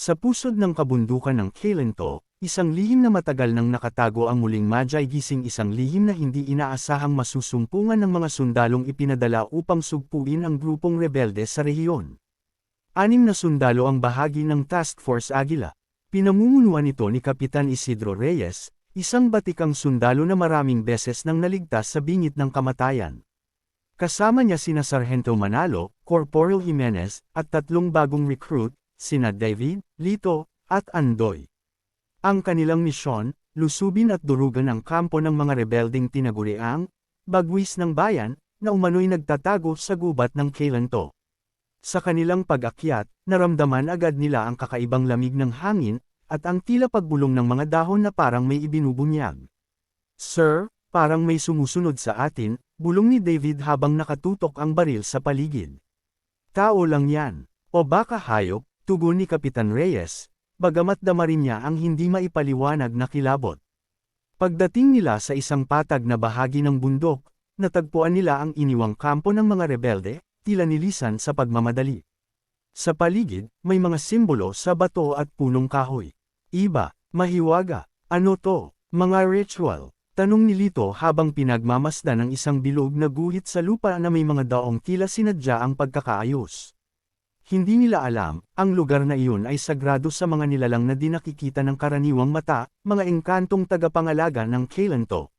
Sa pusod ng kabundukan ng Kalento, isang lihim na matagal nang nakatago ang muling Magi gising isang lihim na hindi inaasahang masusumpungan ng mga sundalong ipinadala upang sugpuin ang grupong rebelde sa rehiyon. Anim na sundalo ang bahagi ng Task Force Agila. Pinamumunuan ito ni Kapitan Isidro Reyes, isang batikang sundalo na maraming beses nang naligtas sa bingit ng kamatayan. Kasama niya sina Sargento Manalo, Corporal Jimenez, at tatlong bagong recruit, sina David, Lito, at Andoy. Ang kanilang misyon, lusubin at durugan ang kampo ng mga rebelding tinaguriang, bagwis ng bayan, na umano'y nagtatago sa gubat ng Kalanto. Sa kanilang pag-akyat, naramdaman agad nila ang kakaibang lamig ng hangin, at ang tila pagbulong ng mga dahon na parang may ibinubunyag. Sir, parang may sumusunod sa atin, bulong ni David habang nakatutok ang baril sa paligid. Tao lang yan, o baka hayop, tugon ni Kapitan Reyes, bagamat dama rin niya ang hindi maipaliwanag na kilabot. Pagdating nila sa isang patag na bahagi ng bundok, natagpuan nila ang iniwang kampo ng mga rebelde, tila nilisan sa pagmamadali. Sa paligid, may mga simbolo sa bato at punong kahoy. Iba, mahiwaga, ano to, mga ritual, tanong ni Lito habang pinagmamasdan ng isang bilog na guhit sa lupa na may mga daong tila sinadya ang pagkakaayos. Hindi nila alam, ang lugar na iyon ay sagrado sa mga nilalang na di nakikita ng karaniwang mata, mga engkantong tagapangalaga ng Kalanto.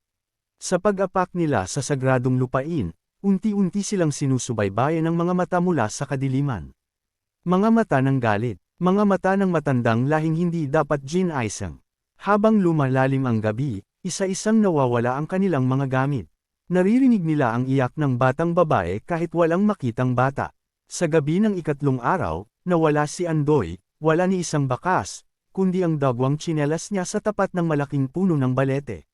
Sa pag-apak nila sa sagradong lupain, unti-unti silang sinusubaybayan ng mga mata mula sa kadiliman. Mga mata ng galit, mga mata ng matandang lahing hindi dapat ginaisang. Habang lumalalim ang gabi, isa-isang nawawala ang kanilang mga gamit. Naririnig nila ang iyak ng batang babae kahit walang makitang bata. Sa gabi ng ikatlong araw, nawala si Andoy, wala ni isang bakas, kundi ang dagwang tsinelas niya sa tapat ng malaking puno ng balete.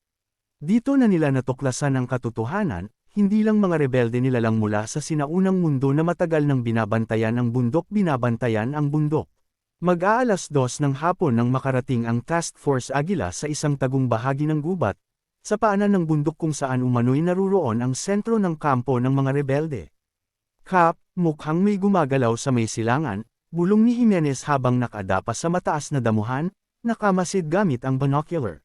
Dito na nila natuklasan ang katotohanan, hindi lang mga rebelde nilalang mula sa sinaunang mundo na matagal nang binabantayan ang bundok binabantayan ang bundok. Mag-aalas dos ng hapon nang makarating ang Task Force Agila sa isang tagong bahagi ng gubat, sa paanan ng bundok kung saan umano'y naruroon ang sentro ng kampo ng mga rebelde. Kap, mukhang may gumagalaw sa may silangan, bulong ni Jimenez habang nakadapa sa mataas na damuhan, nakamasid gamit ang binocular.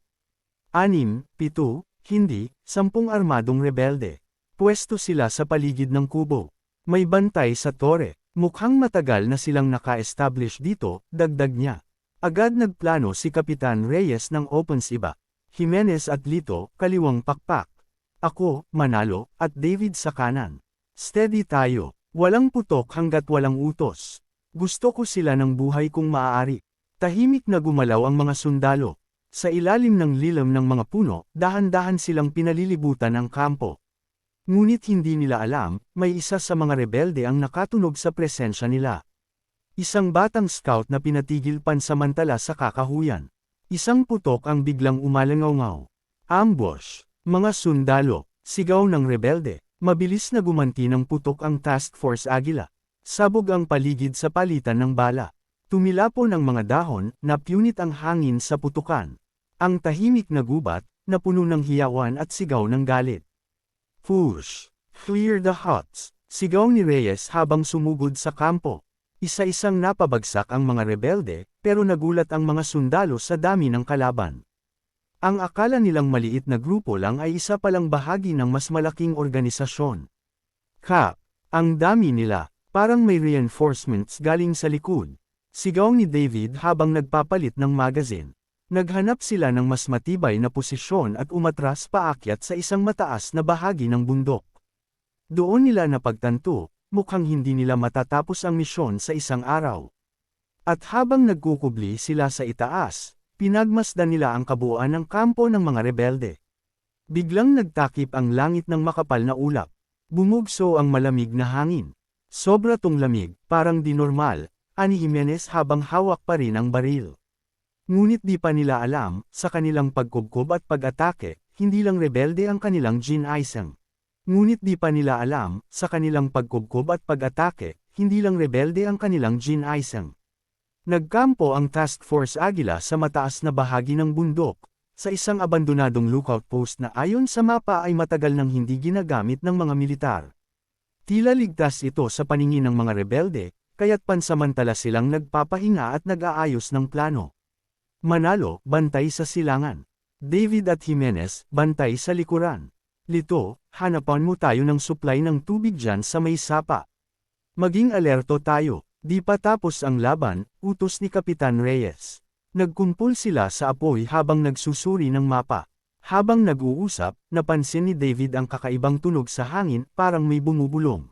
Anim, pito, hindi, sampung armadong rebelde. Pwesto sila sa paligid ng kubo. May bantay sa tore. Mukhang matagal na silang naka-establish dito, dagdag niya. Agad nagplano si Kapitan Reyes ng opens iba. Jimenez at Lito, kaliwang pakpak. Ako, Manalo, at David sa kanan. Steady tayo. Walang putok hanggat walang utos. Gusto ko sila ng buhay kung maaari. Tahimik na gumalaw ang mga sundalo. Sa ilalim ng lilam ng mga puno, dahan-dahan silang pinalilibutan ang kampo. Ngunit hindi nila alam, may isa sa mga rebelde ang nakatunog sa presensya nila. Isang batang scout na pinatigil pansamantala sa kakahuyan. Isang putok ang biglang umalangaw Ambush! Mga sundalo, sigaw ng rebelde. Mabilis na gumanti ng putok ang Task Force Agila. Sabog ang paligid sa palitan ng bala. Tumilapo ng mga dahon, napunit ang hangin sa putukan. Ang tahimik na gubat, na puno ng hiyawan at sigaw ng galit. Push! Clear the huts! Sigaw ni Reyes habang sumugod sa kampo. Isa-isang napabagsak ang mga rebelde, pero nagulat ang mga sundalo sa dami ng kalaban. Ang akala nilang maliit na grupo lang ay isa palang bahagi ng mas malaking organisasyon. Kap, ang dami nila, parang may reinforcements galing sa likod. Sigaw ni David habang nagpapalit ng magazine. Naghanap sila ng mas matibay na posisyon at umatras paakyat sa isang mataas na bahagi ng bundok. Doon nila napagtanto, mukhang hindi nila matatapos ang misyon sa isang araw. At habang nagkukubli sila sa itaas, Pinagmasdan nila ang kabuuan ng kampo ng mga rebelde. Biglang nagtakip ang langit ng makapal na ulap. Bumugso ang malamig na hangin. Sobra tong lamig, parang di normal, ani Jimenez habang hawak pa rin ang baril. Ngunit di pa nila alam, sa kanilang pagkubkob at pag-atake, hindi lang rebelde ang kanilang ginaisang. Ngunit di pa nila alam, sa kanilang pagkubkob at pag-atake, hindi lang rebelde ang kanilang ginaisang. Nagkampo ang Task Force Agila sa mataas na bahagi ng bundok, sa isang abandonadong lookout post na ayon sa mapa ay matagal nang hindi ginagamit ng mga militar. Tila ligtas ito sa paningin ng mga rebelde, kaya't pansamantala silang nagpapahinga at nag-aayos ng plano. Manalo, bantay sa silangan. David at Jimenez, bantay sa likuran. Lito, hanapan mo tayo ng supply ng tubig dyan sa may sapa. Maging alerto tayo, di pa tapos ang laban, utos ni Kapitan Reyes. Nagkumpul sila sa apoy habang nagsusuri ng mapa. Habang nag-uusap, napansin ni David ang kakaibang tunog sa hangin, parang may bumubulong.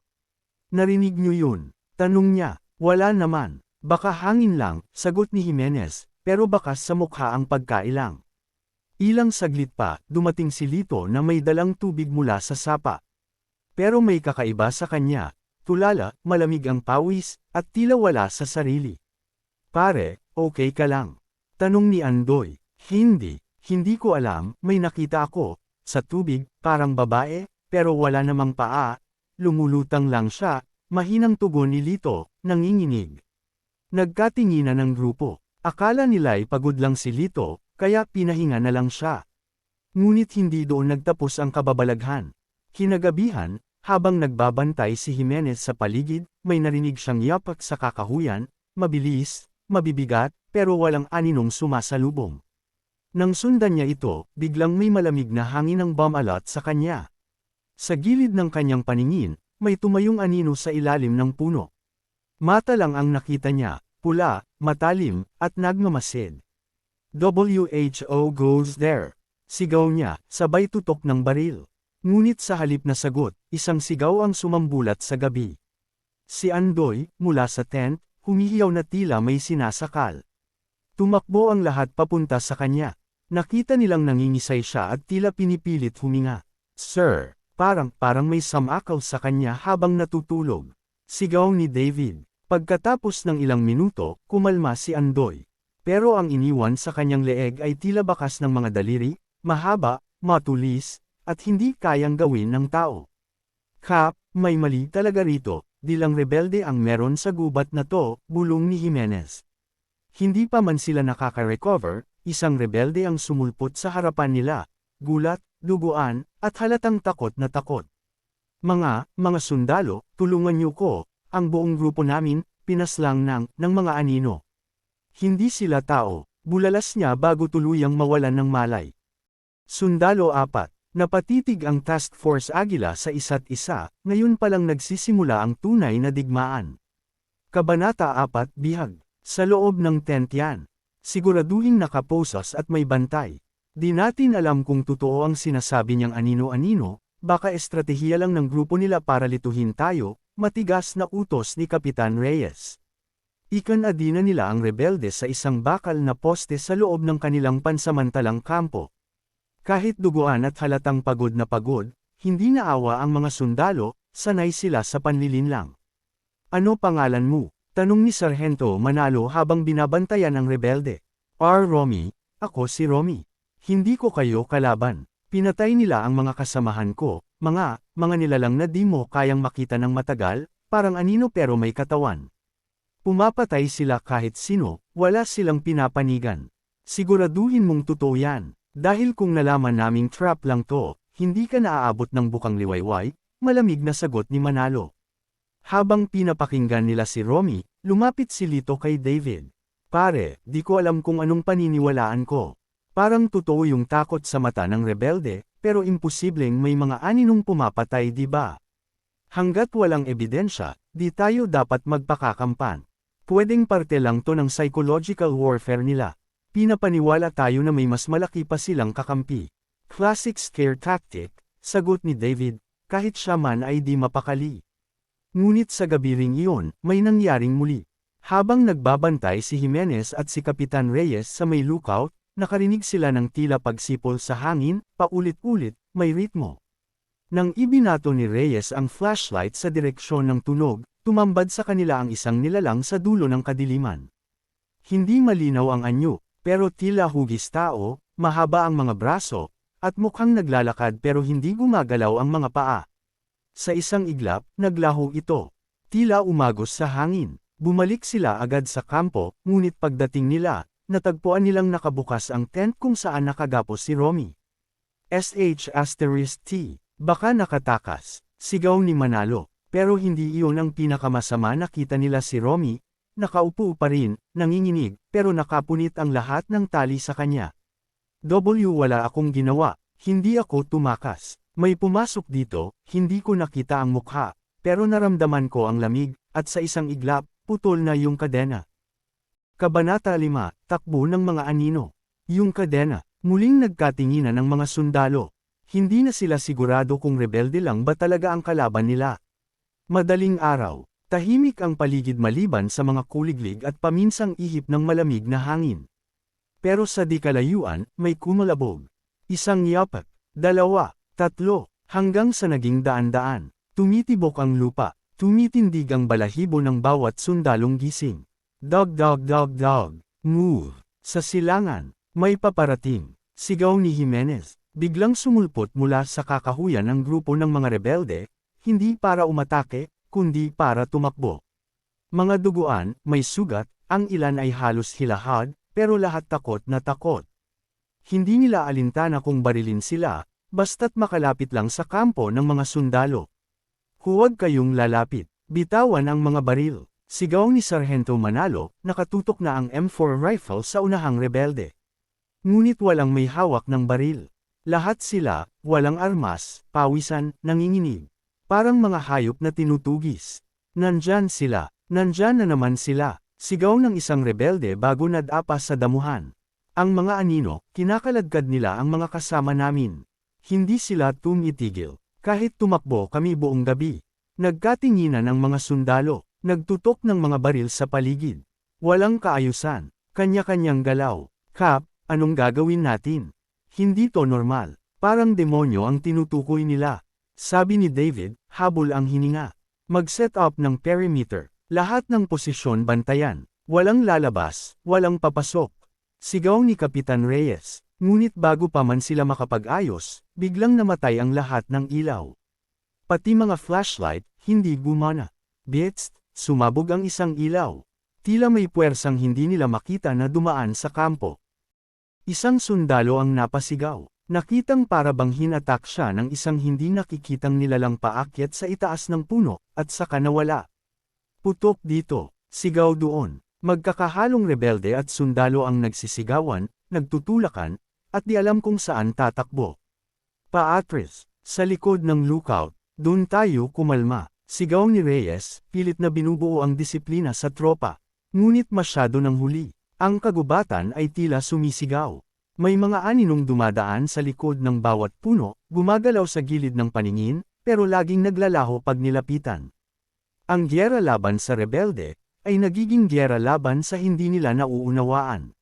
Narinig niyo yun? Tanong niya. Wala naman. Baka hangin lang, sagot ni Jimenez, pero bakas sa mukha ang pagkailang. Ilang saglit pa, dumating si Lito na may dalang tubig mula sa sapa. Pero may kakaiba sa kanya, tulala, malamig ang pawis, at tila wala sa sarili. Pare, okay ka lang? Tanong ni Andoy. Hindi, hindi ko alam, may nakita ako, sa tubig, parang babae, pero wala namang paa, lumulutang lang siya, mahinang tugon ni Lito, nanginginig. Nagkatinginan ng grupo. Akala nila'y pagod lang si Lito, kaya pinahinga na lang siya. Ngunit hindi doon nagtapos ang kababalaghan. Kinagabihan, habang nagbabantay si Jimenez sa paligid, may narinig siyang yapak sa kakahuyan, mabilis, mabibigat, pero walang aninong sumasalubong. Nang sundan niya ito, biglang may malamig na hangin ng bomb alert sa kanya. Sa gilid ng kanyang paningin, may tumayong anino sa ilalim ng puno. Mata lang ang nakita niya, pula, matalim, at nagmamasid. WHO goes there. Sigaw niya, sabay tutok ng baril. Ngunit sa halip na sagot, isang sigaw ang sumambulat sa gabi. Si Andoy, mula sa tent, humihiyaw na tila may sinasakal. Tumakbo ang lahat papunta sa kanya. Nakita nilang nangingisay siya at tila pinipilit huminga. Sir, parang, parang may samakaw sa kanya habang natutulog. Sigaw ni David. Pagkatapos ng ilang minuto, kumalma si Andoy. Pero ang iniwan sa kanyang leeg ay tila bakas ng mga daliri, mahaba, matulis, at hindi kayang gawin ng tao. Kap, may mali talaga rito, di lang rebelde ang meron sa gubat na to, bulong ni Jimenez. Hindi pa man sila nakaka-recover, isang rebelde ang sumulpot sa harapan nila, gulat, duguan, at halatang takot na takot. Mga, mga sundalo, tulungan niyo ko, ang buong grupo namin, pinaslang ng, ng mga anino. Hindi sila tao, bulalas niya bago tuluyang mawalan ng malay. Sundalo 4, napatitig ang Task Force Agila sa isa't isa, ngayon palang nagsisimula ang tunay na digmaan. Kabanata 4, Bihag. Sa loob ng tent yan. Siguraduhin nakaposas at may bantay. Di natin alam kung totoo ang sinasabi niyang anino-anino, baka estratehiya lang ng grupo nila para lituhin tayo, matigas na utos ni Kapitan Reyes. Ikanadina nila ang rebelde sa isang bakal na poste sa loob ng kanilang pansamantalang kampo. Kahit duguan at halatang pagod na pagod, hindi naawa ang mga sundalo, sanay sila sa panlilinlang. Ano pangalan mo? Tanong ni Sargento Manalo habang binabantayan ang rebelde. R. Romy, ako si Romy. Hindi ko kayo kalaban. Pinatay nila ang mga kasamahan ko, mga, mga nilalang na di mo kayang makita ng matagal, parang anino pero may katawan. Pumapatay sila kahit sino, wala silang pinapanigan. Siguraduhin mong totoo yan, dahil kung nalaman naming trap lang to, hindi ka naaabot ng bukang liwayway, malamig na sagot ni Manalo. Habang pinapakinggan nila si Romy, lumapit si Lito kay David. Pare, di ko alam kung anong paniniwalaan ko. Parang totoo yung takot sa mata ng rebelde, pero imposibleng may mga aninong pumapatay di ba? Hanggat walang ebidensya, di tayo dapat magpakakampan. Pwedeng parte lang to ng psychological warfare nila. Pinapaniwala tayo na may mas malaki pa silang kakampi. Classic scare tactic, sagot ni David, kahit siya man ay di mapakali. Ngunit sa gabi ring iyon, may nangyaring muli. Habang nagbabantay si Jimenez at si Kapitan Reyes sa may lookout, nakarinig sila ng tila pagsipol sa hangin, paulit-ulit, may ritmo. Nang ibinato ni Reyes ang flashlight sa direksyon ng tunog, tumambad sa kanila ang isang nilalang sa dulo ng kadiliman. Hindi malinaw ang anyo, pero tila hugis tao, mahaba ang mga braso, at mukhang naglalakad pero hindi gumagalaw ang mga paa. Sa isang iglap, naglaho ito. Tila umagos sa hangin. Bumalik sila agad sa kampo, ngunit pagdating nila, natagpuan nilang nakabukas ang tent kung saan nakagapos si Romy. SH asterisk T. Baka nakatakas. Sigaw ni Manalo. Pero hindi iyon ang pinakamasama nakita nila si Romy, nakaupo pa rin, nanginginig, pero nakapunit ang lahat ng tali sa kanya. W wala akong ginawa, hindi ako tumakas. May pumasok dito, hindi ko nakita ang mukha, pero naramdaman ko ang lamig, at sa isang iglap, putol na yung kadena. Kabanata 5, Takbo ng mga anino. Yung kadena, muling nagkatinginan ng mga sundalo. Hindi na sila sigurado kung rebelde lang ba talaga ang kalaban nila. Madaling araw, tahimik ang paligid maliban sa mga kuliglig at paminsang ihip ng malamig na hangin. Pero sa di kalayuan, may kumalabog. Isang yapak, dalawa, tatlo, hanggang sa naging daan-daan. Tumitibok ang lupa, tumitindig ang balahibo ng bawat sundalong gising. Dog dog dog dog, move. Sa silangan, may paparating. Sigaw ni Jimenez, biglang sumulpot mula sa kakahuyan ng grupo ng mga rebelde, hindi para umatake, kundi para tumakbo. Mga duguan, may sugat, ang ilan ay halos hilahad, pero lahat takot na takot. Hindi nila alintana kung barilin sila, basta't makalapit lang sa kampo ng mga sundalo. Huwag kayong lalapit, bitawan ang mga baril. Sigaw ni Sargento Manalo, nakatutok na ang M4 rifle sa unahang rebelde. Ngunit walang may hawak ng baril. Lahat sila, walang armas, pawisan, nanginginig. Parang mga hayop na tinutugis. Nandyan sila, nandyan na naman sila, sigaw ng isang rebelde bago nadapa sa damuhan. Ang mga anino, kinakaladkad nila ang mga kasama namin. Hindi sila tumitigil, kahit tumakbo kami buong gabi. Nagkatinginan ang mga sundalo, nagtutok ng mga baril sa paligid. Walang kaayusan, kanya-kanyang galaw. Kap, anong gagawin natin? Hindi to normal, parang demonyo ang tinutukoy nila. Sabi ni David, habol ang hininga. Mag-set up ng perimeter, lahat ng posisyon bantayan, walang lalabas, walang papasok. Sigaw ni Kapitan Reyes, ngunit bago pa man sila makapag-ayos, biglang namatay ang lahat ng ilaw. Pati mga flashlight, hindi gumana. Bits, sumabog ang isang ilaw. Tila may puwersang hindi nila makita na dumaan sa kampo. Isang sundalo ang napasigaw. Nakitang para bang hinatak siya ng isang hindi nakikitang nilalang paakyat sa itaas ng puno, at saka nawala. Putok dito, sigaw doon. Magkakahalong rebelde at sundalo ang nagsisigawan, nagtutulakan, at di alam kung saan tatakbo. Paatris, sa likod ng lookout, doon tayo kumalma. Sigaw ni Reyes, pilit na binubuo ang disiplina sa tropa. Ngunit masyado ng huli. Ang kagubatan ay tila sumisigaw. May mga aninong dumadaan sa likod ng bawat puno, gumagalaw sa gilid ng paningin, pero laging naglalaho pag nilapitan. Ang gyera laban sa rebelde, ay nagiging gyera laban sa hindi nila nauunawaan.